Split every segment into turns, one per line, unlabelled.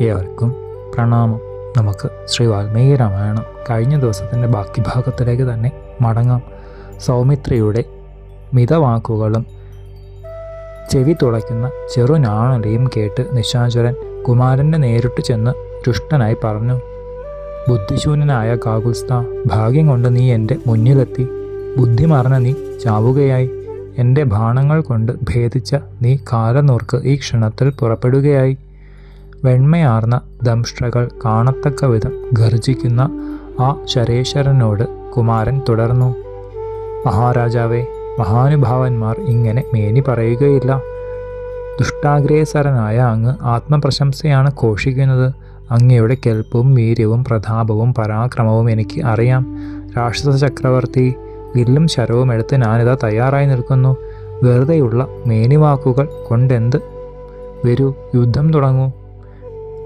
ഏവർക്കും പ്രണാമം. നമുക്ക് ശ്രീ വാൽമീകി രാമായണം കഴിഞ്ഞ ദിവസത്തിന്റെ ബാക്കി ഭാഗത്തിലേക്ക് തന്നെ മടങ്ങാം. സൗമിത്രിയുടെ മിതവാക്കുകളും ചെവി തുളയ്ക്കുന്ന ചെറുനാണലയും കേട്ട് നിശാചരൻ കുമാരന്റെ നേരിട്ട് ചെന്ന് രുഷ്ടനായി പറഞ്ഞു ബുദ്ധിശൂന്യനായ കാകുസ്ത ഭാഗ്യം കൊണ്ട് നീ എന്റെ മുന്നിലെത്തി. ബുദ്ധി മറന്ന നീ ചാവുകയായി. എന്റെ ബാണങ്ങൾ കൊണ്ട് ഭേദിച്ച നീ കാലനൂർക്ക് ഈ ക്ഷണത്തിൽ പുറപ്പെടുകയായി. വെണ്മയാർന്ന ദംഷ്ട്രകൾ കാണത്തക്ക വിധം ഗർജിക്കുന്ന ആ ശരേശ്വരനോട് കുമാരൻ തുടർന്നു മഹാരാജാവേ മഹാനുഭാവന്മാർ ഇങ്ങനെ മേനി പറയുകയില്ല. ദുഷ്ടാഗ്രേസരനായ അങ്ങ് ആത്മപ്രശംസയാണ് ഘോഷിക്കുന്നത്. അങ്ങയുടെ കെൽപ്പും വീര്യവും പ്രതാപവും പരാക്രമവും എനിക്ക് അറിയാം. രാക്ഷസ ചക്രവർത്തി വില്ലും ശരവും എടുത്ത് ഞാനിതാ തയ്യാറായി നിൽക്കുന്നു. വെറുതെയുള്ള മേനിവാക്കുകൾ കൊണ്ടെന്ത്? വരൂ യുദ്ധം തുടങ്ങൂ.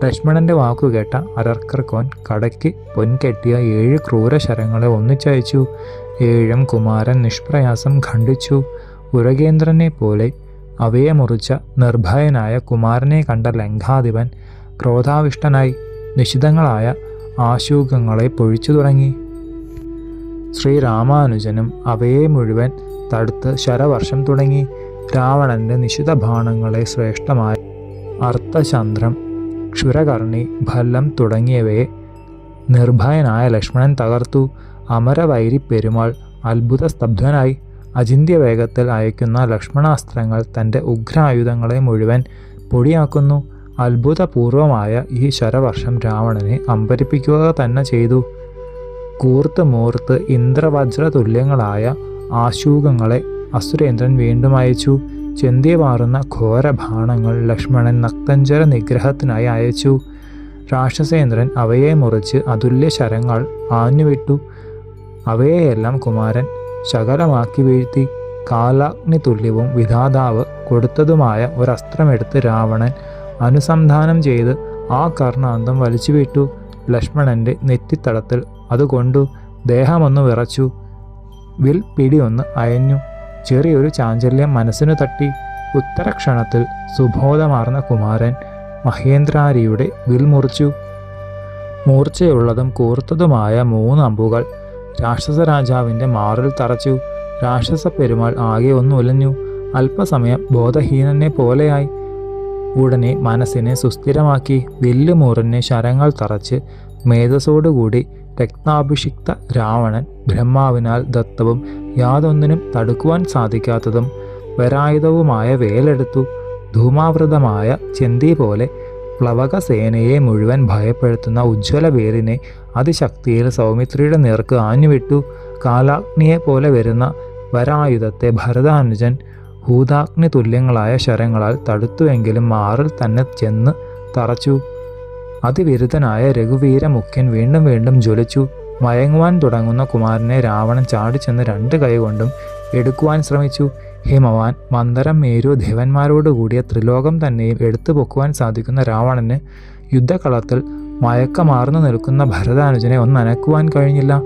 ലക്ഷ്മണന്റെ വാക്കുകേട്ട അരർക്കർക്കോൻ കടയ്ക്ക് പൊൻകെട്ടിയ ഏഴ് ക്രൂര ശരങ്ങളെ ഒന്നിച്ചയച്ചു. ഏഴും കുമാരൻ നിഷ്പ്രയാസം ഖണ്ഡിച്ചു. ഉരകേന്ദ്രനെ പോലെ അവയെ മുറിച്ച നിർഭയനായ കുമാരനെ കണ്ട ലങ്കാധിപൻ ക്രോധാവിഷ്ടനായി നിശിതങ്ങളായ ആശൂകങ്ങളെ പൊഴിച്ചു തുടങ്ങി. ശ്രീരാമാനുജനും അവയെ മുഴുവൻ തടുത്ത് ശരവർഷം തുടങ്ങി. രാവണന്റെ നിശിത ബാണങ്ങളെ ശ്രേഷ്ഠമായ അർത്ഥചന്ദ്രം ക്ഷുരകർണി ഭല്ലം തുടങ്ങിയവയെ നിർഭയനായ ലക്ഷ്മണൻ തകർത്തു. അമരവൈരി പെരുമാൾ അത്ഭുത സ്തബ്ധനായി. അചിന്ത്യ വേഗത്തിൽ അയക്കുന്ന ലക്ഷ്മണാസ്ത്രങ്ങൾ തന്റെ ഉഗ്രായുധങ്ങളെ മുഴുവൻ പൊടിയാക്കുന്നു. അത്ഭുതപൂർവമായ ഈ ശരവർഷം രാവണനെ അമ്പരിപ്പിക്കുക തന്നെ ചെയ്തു. കൂർത്ത് മൂർത്ത് ഇന്ദ്രവജ്ര തുല്യങ്ങളായ ആശൂകങ്ങളെ അസുരേന്ദ്രൻ വീണ്ടും അയച്ചു. ചെന്തിയമാറുന്ന ഘോരബാണങ്ങൾ ലക്ഷ്മണൻ നക്തഞ്ചര നിഗ്രഹത്തിനായി അയച്ചു. രാക്ഷസേന്ദ്രൻ അവയെ മുറിച്ച് അതുല്യ ശരങ്ങൾ ആഞ്ഞുവിട്ടു. അവയെയെല്ലാം കുമാരൻ ശകലമാക്കി വീഴ്ത്തി. കാലാഗ്നി തുല്യവും വിധാതാവ് കൊടുത്തതുമായ ഒരസ്ത്രമെടുത്ത് രാവണൻ അനുസന്ധാനം ചെയ്ത് ആ കർണാന്തം വലിച്ചുവിട്ടു. ലക്ഷ്മണന്റെ നെറ്റിത്തടത്തിൽ അതുകൊണ്ടു ദേഹമൊന്ന് വിറച്ചു. വിൽ പിടിയൊന്ന് അയഞ്ഞു. ചെറിയൊരു ചാഞ്ചല്യം മനസ്സിനു തട്ടി. ഉത്തരക്ഷണത്തിൽ സുബോധമാർന്ന കുമാരൻ മഹേന്ദ്രാരിയുടെ വിൽ മുറിച്ചു. മൂർച്ചയുള്ളതും കൂർത്തതുമായ മൂന്ന് അമ്പുകൾ രാക്ഷസ രാജാവിന്റെ മാറിൽ തറച്ചു. രാക്ഷസ പെരുമാൾ ആകെ ഒന്ന് ഉലഞ്ഞു അല്പസമയം ബോധഹീനനെ പോലെയായി. ഉടനെ മനസ്സിനെ സുസ്ഥിരമാക്കി വില്ലുമൂറിനെ ശരങ്ങൾ തറച്ച് മേധസ്സോടുകൂടി രക്താഭിഷിക്ത രാവണൻ ബ്രഹ്മാവിനാൽ ദത്തവും യാതൊന്നിനും തടുക്കുവാൻ സാധിക്കാത്തതും വരായുധവുമായ വേലെടുത്തു ധൂമാവൃതമായ ചെന്തി പോലെ പ്ലവക സേനയെ മുഴുവൻ ഭയപ്പെടുത്തുന്ന ഉജ്ജ്വല വേലിനെ അതിശക്തിയിൽ സൗമിത്രിയുടെ നേർക്ക് ആഞ്ഞുവിട്ടു. കാലാഗ്നിയെ പോലെ വരുന്ന വരായുധത്തെ ഭരതാനുജൻ ഭൂതാഗ്നി തുല്യങ്ങളായ ശരങ്ങളാൽ തടുത്തുവെങ്കിലും മാറിൽ തന്നെ ചെന്ന് തറച്ചു. അതിവിരുദ്ധനായ രഘുവീര മുഖ്യൻ വീണ്ടും വീണ്ടും ജ്വലിച്ചു. മയങ്ങുവാൻ തുടങ്ങുന്ന കുമാരനെ രാവണൻ ചാടിച്ചെന്ന് രണ്ട് കൈകൊണ്ടും എടുക്കുവാൻ ശ്രമിച്ചു. ഹിമവാൻ മന്ദരം മേരു ദേവന്മാരോടുകൂടിയ ത്രിലോകം തന്നെയും എടുത്തു പൊക്കുവാൻ സാധിക്കുന്ന രാവണന് യുദ്ധകളത്തിൽ മയക്കമാർന്നു നിൽക്കുന്ന ഭരതാനുജനെ ഒന്നനക്കുവാൻ കഴിഞ്ഞില്ല.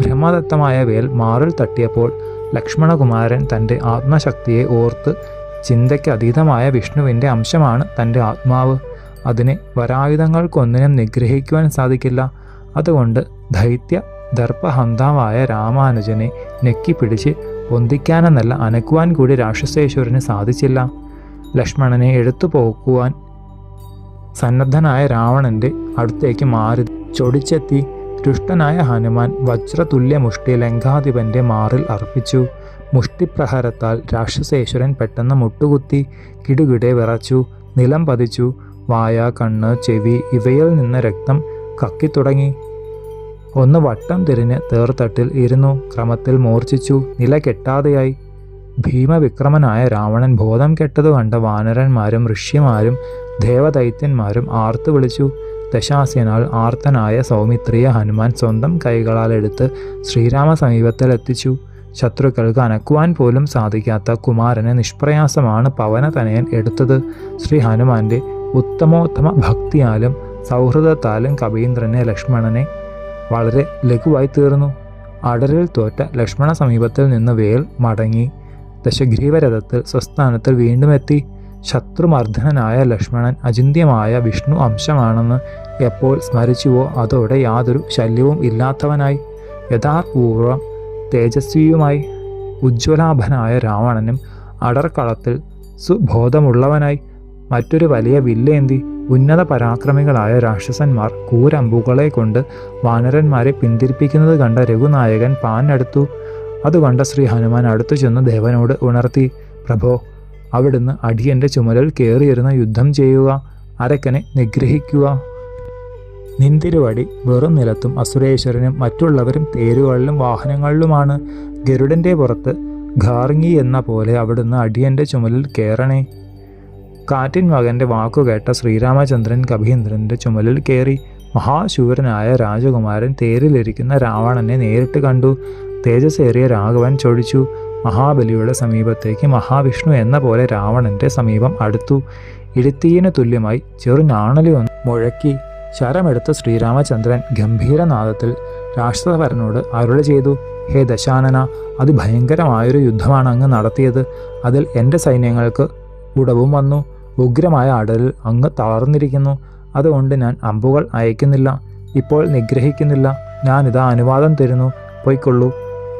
ബ്രഹ്മദത്തമായ വേൽ മാറിൽ തട്ടിയപ്പോൾ ലക്ഷ്മണകുമാരൻ തന്റെ ആത്മശക്തിയെ ഓർത്ത് ചിന്തയ്ക്ക് അതീതമായ വിഷ്ണുവിന്റെ അംശമാണ് തന്റെ ആത്മാവ്. അതിനെ വരായുധങ്ങൾക്കൊന്നിനും നിഗ്രഹിക്കുവാൻ സാധിക്കില്ല. അതുകൊണ്ട് ദൈത്യ ദർപ്പഹന്താവായ രാമാനുജനെ ഞെക്കിപ്പിടിച്ച് പൊന്തിക്കാനെന്നല്ല അനക്കുവാൻ കൂടി രാക്ഷസേശ്വരന് സാധിച്ചില്ല. ലക്ഷ്മണനെ എടുത്തു പോക്കുവാൻ സന്നദ്ധനായ രാവണന്റെ അടുത്തേക്ക് മാറി ചൊടിച്ചെത്തി ദുഷ്ടനായ ഹനുമാൻ വജ്രതുല്യ മുഷ്ടി ലങ്കാധിപന്റെ മാറിൽ അർപ്പിച്ചു. മുഷ്ടിപ്രഹരത്താൽ രാക്ഷസേശ്വരൻ പെട്ടെന്ന് മുട്ടുകുത്തി കിടുകിടെ വിറച്ചു നിലം പതിച്ചു വായ കണ്ണ് ചെവി ഇവയിൽ നിന്ന് രക്തം കക്കിത്തുടങ്ങി. ഒന്ന് വട്ടം തിരിഞ്ഞ് തേർത്തട്ടിൽ ഇരുന്നു ക്രമത്തിൽ മൂർച്ഛിച്ചു നില കെട്ടാതെയായി. ഭീമവിക്രമനായ രാവണൻ ബോധം കെട്ടതു കണ്ട വാനരന്മാരും ഋഷ്യമാരും ദേവദൈത്യന്മാരും ആർത്തു വിളിച്ചു ദശാസ്യനാൽ ആർത്തനായ സൗമിത്രിയെ ഹനുമാൻ സ്വന്തം കൈകളാൽ എടുത്ത് ശ്രീരാമ സമീപത്തിലെത്തിച്ചു ശത്രുക്കൾക്ക് അനക്കുവാൻ പോലും സാധിക്കാത്ത കുമാരനെ നിഷ്പ്രയാസമാണ് പവനതനയൻ എടുത്തത്. ശ്രീ ഹനുമാന്റെ ഉത്തമോത്തമ ഭക്തിയാലും സൗഹൃദത്താലും കവീന്ദ്രനെ ലക്ഷ്മണനെ വളരെ ലഘുവായി തീർന്നു. അടരിൽ തോറ്റ ലക്ഷ്മണ സമീപത്തിൽ നിന്ന് വേൽ മടങ്ങി ദശഗ്രീവരഥത്തിൽ സ്വസ്ഥാനത്തിൽ വീണ്ടും എത്തി. ശത്രുമർദ്ദനായ ലക്ഷ്മണൻ അചിന്ത്യമായ വിഷ്ണു അംശമാണെന്ന് എപ്പോൾ സ്മരിച്ചുവോ അതോടെ യാതൊരു ശല്യവും ഇല്ലാത്തവനായി. യഥാപൂർവം തേജസ്വിയുമായി ഉജ്ജ്വലാഭനായ രാവണനും അടർക്കളത്തിൽ സുബോധമുള്ളവനായി. മറ്റൊരു വലിയ വില്ലേന്തി ഉന്നത പരാക്രമികളായ രാക്ഷസന്മാർ കൂരമ്പുകളെ കൊണ്ട് വാനരന്മാരെ പിന്തിരിപ്പിക്കുന്നത് കണ്ട രഘുനായകൻ പാഞ്ഞടുത്തു. അതുകണ്ട ശ്രീ ഹനുമാൻ അടുത്തു ചെന്ന് ദേവനോട് ഉണർത്തി പ്രഭോ അവിടുന്ന് അടിയന്റെ ചുമലിൽ കയറിയിരുന്ന യുദ്ധം ചെയ്യുക. അരക്കനെ നിഗ്രഹിക്കുക. നിന്തിരുവടി വെറും നിലത്തും അസുരേശ്വരനും മറ്റുള്ളവരും തേരുകളിലും വാഹനങ്ങളിലുമാണ്. ഗരുഡന്റെ പുറത്ത് ഖാർങ്ങി എന്ന പോലെ അവിടുന്ന് അടിയന്റെ ചുമലിൽ കയറണേ കാറ്റിൻ മകന്റെ വാക്കുകേട്ട ശ്രീരാമചന്ദ്രൻ കഭീന്ദ്രന്റെ ചുമലിൽ കയറി മഹാശൂരനായ രാജകുമാരൻ തേരിലിരിക്കുന്ന രാവണനെ നേരിട്ട് കണ്ടു. തേജസ്സേറിയ രാഘവൻ ചൊടിച്ചു. മഹാബലിയുടെ സമീപത്തേക്ക് മഹാവിഷ്ണു എന്ന പോലെ രാവണന്റെ സമീപം അടുത്തു. ഇടുത്തീന് തുല്യമായി ചെറുനാണലി ഒന്ന് മുഴക്കി. ശരമെടുത്ത ശ്രീരാമചന്ദ്രൻ ഗംഭീരനാദത്തിൽ രാക്ഷസഭരനോട് അരുളി ചെയ്തു ഹേ ദശാനന അതിഭയങ്കരമായൊരു യുദ്ധമാണ് അങ്ങ് നടത്തിയത്. അതിൽ എന്റെ സൈന്യങ്ങൾക്ക് ഉടവും വന്നു. ഉഗ്രമായ അടലിൽ അങ്ങ് തളർന്നിരിക്കുന്നു. അതുകൊണ്ട് ഞാൻ അമ്പുകൾ അയക്കുന്നില്ല. ഇപ്പോൾ നിഗ്രഹിക്കുന്നില്ല. ഞാനിതാ അനുവാദം തരുന്നു. പോയിക്കൊള്ളൂ.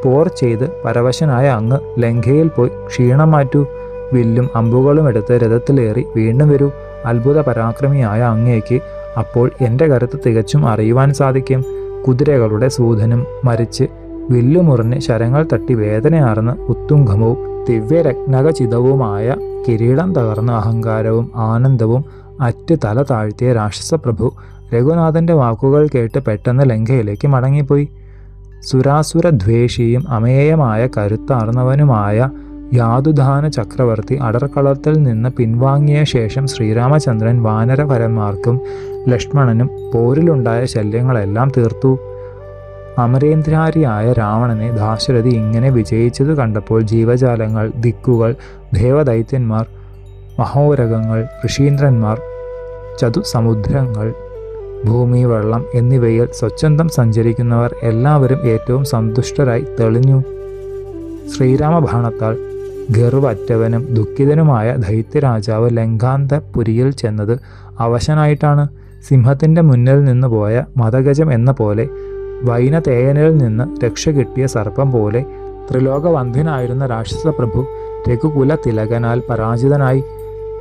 പോർ ചെയ്ത് പരവശനായ അങ്ങ് ലങ്കയിൽ പോയി ക്ഷീണം മാറ്റൂ. വില്ലും അമ്പുകളും എടുത്ത് രഥത്തിലേറി വീണ്ടും വരൂ. അത്ഭുത പരാക്രമിയായ അങ്ങേക്ക് അപ്പോൾ എന്റെ കരുത്ത് തികച്ചും അറിയുവാൻ സാധിക്കും. കുതിരകളുടെ സൂതനും മരിച്ച് വില്ലുമുറിഞ്ഞ് ശരങ്ങൾ തട്ടി വേദനയാർന്ന് ഉത്തുംഗമവും ദിവ്യരത്നകചിതവുമായ കിരീടം തകർന്ന അഹങ്കാരവും ആനന്ദവും അറ്റ് തല താഴ്ത്തിയ രാക്ഷസപ്രഭു രഘുനാഥന്റെ വാക്കുകൾ കേട്ട് പെട്ടെന്ന് ലങ്കയിലേക്ക് മടങ്ങിപ്പോയി. സുരാസുരദ്വേഷിയും അമേയമായ കരുത്താർന്നവനുമായ യാതുധാന ചക്രവർത്തി അടർക്കളത്തിൽ നിന്ന് പിൻവാങ്ങിയ ശേഷം ശ്രീരാമചന്ദ്രൻ വാനരവരന്മാർക്കും ലക്ഷ്മണനും പോരിലുണ്ടായ ശല്യങ്ങളെല്ലാം തീർത്തു. അമരേന്ദ്രാരിയായ രാവണനെ ദാശരഥി ഇങ്ങനെ വിജയിച്ചത് കണ്ടപ്പോൾ ജീവജാലങ്ങൾ ദിക്കുകൾ ദേവദൈത്യന്മാർ മഹോരകങ്ങൾ ഋഷീന്ദ്രന്മാർ ചതുസമുദ്രങ്ങൾ ഭൂമി വെള്ളം എന്നിവയിൽ സ്വച്ഛന്തം സഞ്ചരിക്കുന്നവർ എല്ലാവരും ഏറ്റവും സന്തുഷ്ടരായി തെളിഞ്ഞു. ശ്രീരാമബാണത്താൽ ഗർവറ്റവനും ദുഃഖിതനുമായ ദൈത്യരാജാവ് ലങ്കാന്തപുരിയിൽ ചെന്നത് അവശനായിട്ടാണ്. സിംഹത്തിന്റെ മുന്നിൽ നിന്ന് പോയ മതഗജം എന്ന പോലെ വൈനതേയനിൽ നിന്ന് രക്ഷ കിട്ടിയ സർപ്പം പോലെ ത്രിലോകവന്ധ്യനായിരുന്ന രാക്ഷസപ്രഭു രഘുകുല തിലകനാൽ പരാജിതനായി.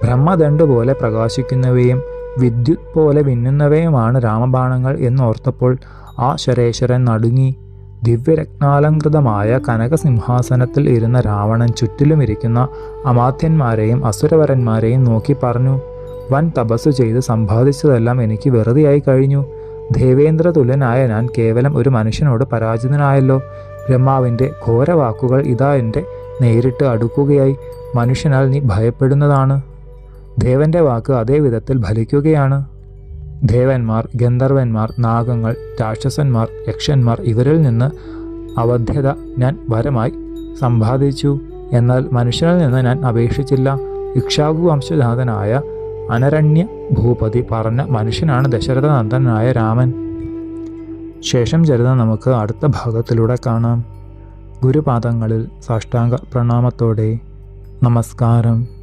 ബ്രഹ്മദണ്ഡ് പോലെ പ്രകാശിക്കുന്നവയും വിദ്യുത് പോലെ മിന്നുന്നവയുമാണ് രാമബാണങ്ങൾ എന്നോർത്തപ്പോൾ ആ ശരേശ്വരൻ നടുങ്ങി. ദിവ്യരത്നാലങ്കൃതമായ കനകസിംഹാസനത്തിൽ ഇരുന്ന രാവണൻ ചുറ്റിലും ഇരിക്കുന്ന അമാത്യന്മാരെയും അസുരവരന്മാരെയും നോക്കി പറഞ്ഞു വൻ തപസ്സു ചെയ്ത് സമ്പാദിച്ചതെല്ലാം എനിക്ക് വെറുതെയായി കഴിഞ്ഞു. ദേവേന്ദ്ര തുല്യനായ ഞാൻ കേവലം ഒരു മനുഷ്യനോട് പരാജിതനായല്ലോ. ബ്രഹ്മാവിന്റെ ഘോരവാക്കുകൾ ഇതാ എന്റെ നേരിട്ട് അടുക്കുകയായി. മനുഷ്യനാൽ നീ ഭയപ്പെടുന്നതാണ്. ദേവന്റെ വാക്ക് അതേ വിധത്തിൽ ഫലിക്കുകയാണ്. ദേവന്മാർ ഗന്ധർവന്മാർ നാഗങ്ങൾ രാക്ഷസന്മാർ യക്ഷന്മാർ ഇവരിൽ നിന്ന് അവധ്യത ഞാൻ വരമായി സമ്പാദിച്ചു. എന്നാൽ മനുഷ്യനിൽ നിന്ന് ഞാൻ അപേക്ഷിച്ചില്ല. ഇക്ഷാകു വംശജാതനായ അനരണ്യ ഭൂപതി പറഞ്ഞ മനുഷ്യനാണ് ദശരഥനന്ദനായ രാമൻ. ശേഷം ചരിത നമുക്ക് അടുത്ത ഭാഗത്തിലൂടെ കാണാം. ഗുരുപാദങ്ങളിൽ സാഷ്ടാംഗ പ്രണാമത്തോടെ നമസ്കാരം.